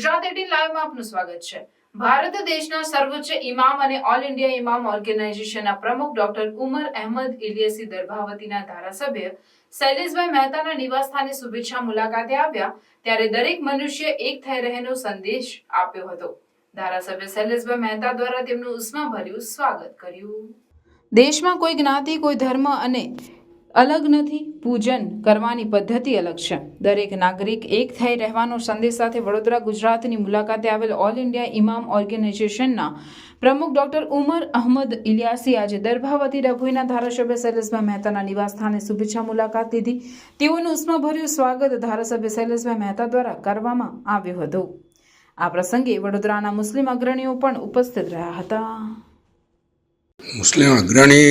Gujarat eighteen લાઈવમાં આપનું સ્વાગત છે. ભારત દેશના સર્વોચ્ચ ઇમામ અને ઓલ ઇન્ડિયા ઇમામ ઓર્ગેનાઇઝેશનના પ્રમુખ ડોક્ટર ઉમર અહેમદ ઇલિયસી દરભાવતીના ધારાસભ્ય શૈલેષભાઈ મહેતાના નિવાસસ્થાને શુભેચ્છા મુલાકાતે આવ્યા ત્યારે દરેક મનુષ્ય એક થઈ રહેનો સંદેશ આપ્યો હતો. ધારાસભ્ય શૈલેષભાઈ મહેતા દ્વારા તેમનું ઉષ્માભર્યું સ્વાગત કર્યું. દેશમાં કોઈ જ્ઞાતિ, કોઈ ધર્મ અને અલગ નથી, પૂજન કરવાની પદ્ધતિ અલગ છે. દરેક નાગરિક એક થઈ રહેવાનો સંદેશ સાથે વડોદરા ગુજરાતની મુલાકાતે આવેલ ઓલ ઇન્ડિયા ઇમામ ઓર્ગેનાઇઝેશનના પ્રમુખ ડોક્ટર ઉમર અહમદ ઇલિયાસી આજે દરભાવતી રઘુઈના ધારાસભ્ય શૈલેષભાઈ મહેતાના નિવાસસ્થાને શુભેચ્છા મુલાકાત લીધી. તેઓનું ઉષ્માભર્યું સ્વાગત ધારાસભ્ય શૈલેષભાઈ મહેતા દ્વારા કરવામાં આવ્યું હતું. આ પ્રસંગે વડોદરાના મુસ્લિમ અગ્રણીઓ પણ ઉપસ્થિત રહ્યા હતા. મુસ્લિમ અગ્રણી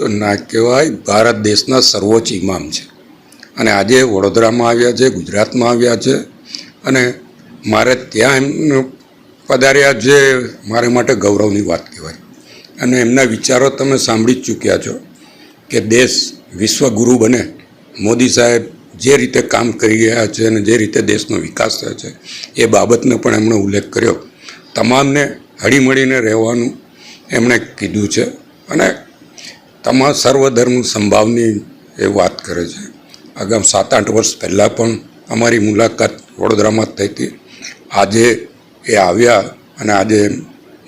ના કહેવાય, ભારત દેશના સર્વોચ્ચ ઇમામ છે. અને આજે વડોદરામાં આવ્યા છે, ગુજરાતમાં આવ્યા છે. અને મારે ત્યાં એમનું પધાર્યા જે મારે માટે ગૌરવની વાત કહેવાય. અને એમના વિચારો તમે સાંભળી જ ચૂક્યા છો કે દેશ વિશ્વગુરુ બને. મોદી સાહેબ જે રીતે કામ કરી રહ્યા છે અને જે રીતે દેશનો વિકાસ થયો છે, એ બાબતનો પણ એમણે ઉલ્લેખ કર્યો. તમામને હળીમળીને રહેવાનું એમણે કીધું છે. અને તમામ સર્વધર્મ સંભાવની એ વાત કરે છે. આગામ સાત આઠ વર્ષ પહેલાં પણ અમારી મુલાકાત વડોદરામાં જ થઈ હતી. આજે એ આવ્યા અને આજે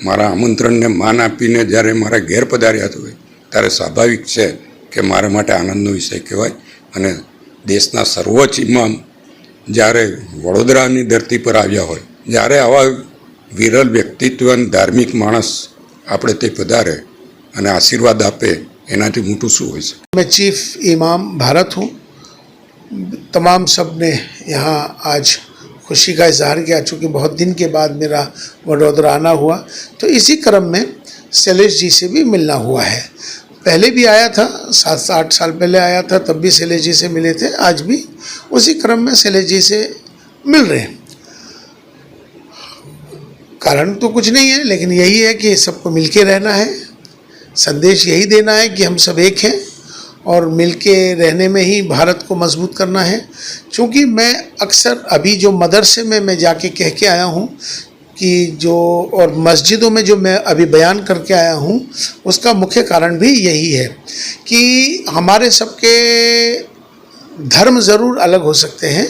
મારા આમંત્રણને માન આપીને જ્યારે મારા ઘેર પધાર્યા હોય ત્યારે સ્વાભાવિક છે કે મારા માટે આનંદનો વિષય કહેવાય અને દેશના સર્વોચ્ચ ઇમામ જ્યારે વડોદરાની ધરતી પર આવ્યા હોય, જ્યારે આવા વિરલ વ્યક્તિત્વ અને ધાર્મિક માણસ આપણે તે પધારે અને આશીર્વાદ આપે એનાથી મોટું શું હોય છે मैं चीफ इमाम भारत हूँ तमाम सब ने यहाँ आज खुशी का इजहार किया चूँकि बहुत दिन के बाद मेरा वडोदरा आना हुआ तो इसी क्रम में शैलेश जी से भी मिलना हुआ है पहले भी आया था सात आठ साल पहले आया था तब भी शैलेश जी से मिले थे आज भी उसी क्रम में शैलेश जी से मिल रहे हैं कारण तो कुछ नहीं है लेकिन यही है कि सबको मिलके रहना है संदेश यही देना है कि हम सब एक हैं और मिलके रहने में ही भारत को मज़बूत करना है। क्योंकि मैं अक्सर अभी जो मदरसे में मैं जाके कह के आया हूँ कि जो और मस्जिदों में जो मैं अभी बयान करके आया हूँ, उसका मुख्य कारण भी यही है कि हमारे सबके धर्म ज़रूर अलग हो सकते हैं।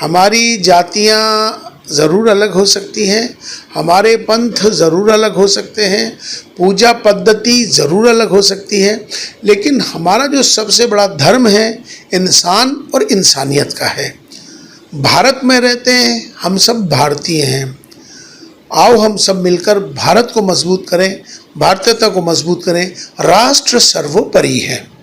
हमारी जातियाँ ज़रूर अलग हो सकती हैं, हमारे पंथ ज़रूर अलग हो सकते हैं, पूजा पद्धति ज़रूर अलग हो सकती है, लेकिन हमारा जो सबसे बड़ा धर्म है, इंसान और इंसानियत का है। भारत में रहते हैं, हम सब भारतीय हैं। आओ हम सब मिलकर भारत को मज़बूत करें, भारतीयता को मज़बूत करें, राष्ट्र सर्वोपरि है।